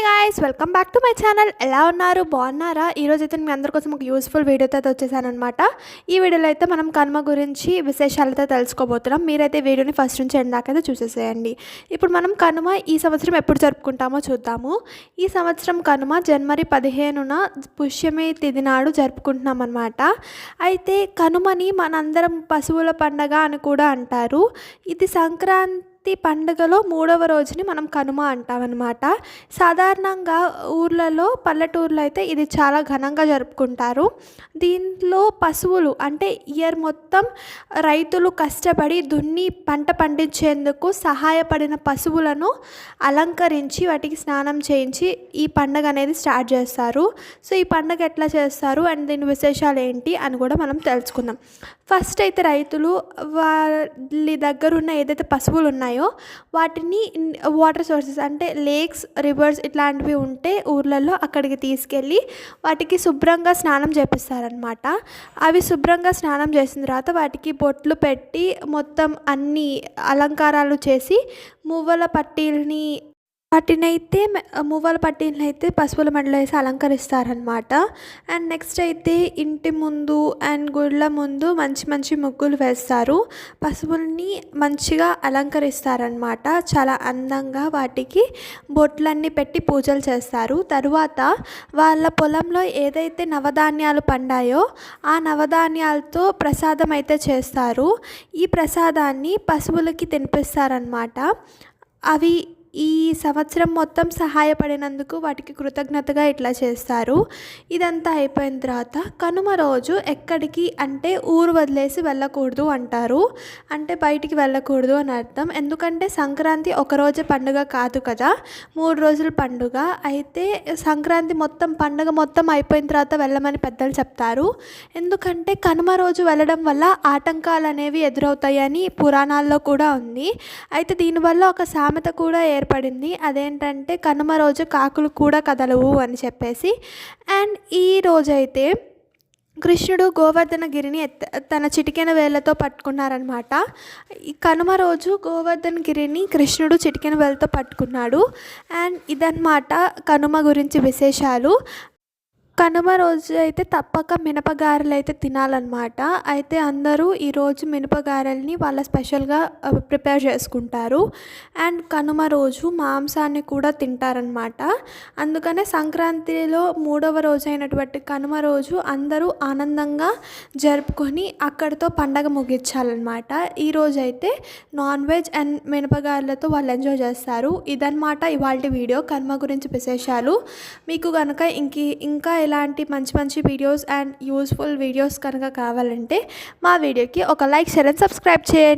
Hi guys welcome back to my channel ఎలా ఉన్నారు? బాగున్నారా? ఈరోజు అయితే మీ అందరి కోసం ఒక యూస్ఫుల్ వీడియోతో అయితే వచ్చేసానమాట ఈ వీడియోలో అయితే మనం కనుమ గురించి విశేషాలతో తెలుసుకోబోతున్నాం. మీరైతే వీడియోని ఫస్ట్ నుంచి ఎండాకైతే చూసేసేయండి. ఇప్పుడు మనం కనుమ ఈ సంవత్సరం ఎప్పుడు జరుపుకుంటామో చూద్దాము. ఈ సంవత్సరం కనుమ జనవరి పదిహేనున పుష్యమి తిథి నాడు జరుపుకుంటున్నాం అనమాట అయితే కనుమని మనందరం పశువుల పండగ అని కూడా అంటారు. ఇది సంక్రాంతి ప్రతి పండుగలో మూడవ రోజుని మనం కనుమ అంటామన్నమాట. సాధారణంగా ఊర్లలో పల్లెటూర్లో అయితే ఇది చాలా ఘనంగా జరుపుకుంటారు. దీంట్లో పశువులు అంటే ఇయర్ మొత్తం రైతులు కష్టపడి దున్ని పంట పండించేందుకు సహాయపడిన పశువులను అలంకరించి వాటికి స్నానం చేయించి ఈ పండుగ అనేది స్టార్ట్ చేస్తారు. సో ఈ పండుగ ఎట్లా చేస్తారు అండ్ దీని విశేషాలు ఏంటి అని కూడా మనం తెలుసుకుందాం. ఫస్ట్ అయితే రైతులు వాళ్ళ దగ్గర ఉన్న ఏదైతే పశువులు ఉన్నాయో వాటిని వాటర్ సోర్సెస్ అంటే లేక్స్ రివర్స్ ఇట్లాంటివి ఉంటే ఊర్లలో అక్కడికి తీసుకెళ్ళి వాటికి శుభ్రంగా స్నానం చేపిస్తారనమాట అవి శుభ్రంగా స్నానం చేసిన తర్వాత వాటికి బొట్లు పెట్టి మొత్తం అన్ని అలంకారాలు చేసి మువ్వల పట్టీల్ని వాటినైతే మువ్వల పట్టీలను అయితే పశువుల మెడలో వేసి అలంకరిస్తారనమాట అండ్ నెక్స్ట్ అయితే ఇంటి ముందు అండ్ గుళ్ళ ముందు మంచి మంచి ముగ్గులు వేస్తారు. పశువుల్ని మంచిగా అలంకరిస్తారనమాట చాలా అందంగా వాటికి బొట్లన్నీ పెట్టి పూజలు చేస్తారు. తరువాత వాళ్ళ పొలంలో ఏదైతే నవధాన్యాలు పండాయో ఆ నవధాన్యాలతో ప్రసాదం అయితే చేస్తారు. ఈ ప్రసాదాన్ని పశువులకి తినిపిస్తారనమాట అవి ఈ సంవత్సరం మొత్తం సహాయపడినందుకు వాటికి కృతజ్ఞతగా ఇట్లా చేస్తారు. ఇదంతా అయిపోయిన తర్వాత కనుమ రోజు ఎక్కడికి అంటే ఊరు వదిలేసి వెళ్ళకూడదు అంటారు. అంటే బయటికి వెళ్ళకూడదు అని అర్థం. ఎందుకంటే సంక్రాంతి ఒకరోజే పండుగ కాదు కదా. మూడు రోజుల పండుగ. అయితే సంక్రాంతి మొత్తం పండుగ మొత్తం అయిపోయిన తర్వాత వెళ్ళమని పెద్దలు చెప్తారు. ఎందుకంటే కనుమ రోజు వెళ్ళడం వల్ల ఆటంకాలు అనేవి ఎదురవుతాయని పురాణాల్లో కూడా ఉంది. అయితే దీనివల్ల ఒక సామెత కూడా ఏర్పడింది. అదేంటంటే కనుమ రోజు కాకులు కూడా కదలవు అని చెప్పేసి. అండ్ ఈ రోజైతే కృష్ణుడు గోవర్ధన గిరిని ఎత్త తన చిటికెన వేళ్ళతో పట్టుకున్నారనమాట. ఈ కనుమ రోజు గోవర్ధన గిరిని కృష్ణుడు చిటికెన వేళ్ళతో పట్టుకున్నాడు. అండ్ ఇదన్నమాట కనుమ గురించి విశేషాలు. కనుమ రోజు అయితే తప్పక మినపగారెలు అయితే తినాలన్నమాట. అయితే అందరూ ఈరోజు మినపగారెల్ని వాళ్ళ స్పెషల్గా ప్రిపేర్ చేసుకుంటారు. అండ్ కనుమ రోజు మాంసాన్ని కూడా తింటారనమాట అందుకనే సంక్రాంతిలో మూడవ రోజు అయినటువంటి కనుమ రోజు అందరూ ఆనందంగా జరుపుకొని అక్కడితో పండగ ముగించాలన్నమాట. ఈరోజు అయితే నాన్ వెజ్ అండ్ మినపగారెలతో వాళ్ళు ఎంజాయ్ చేస్తారు. ఇదన్నమాట ఇవాళ వీడియో కనుమ గురించి విశేషాలు. మీకు కనుక ఇంక ఇంకా ఇలాంటి మంచి మంచి వీడియోస్ అండ్ యూస్ఫుల్ వీడియోస్ కనుక కావాలంటే మా వీడియోకి ఒక లైక్ షేర్ అండ్ సబ్స్క్రైబ్ చేయండి.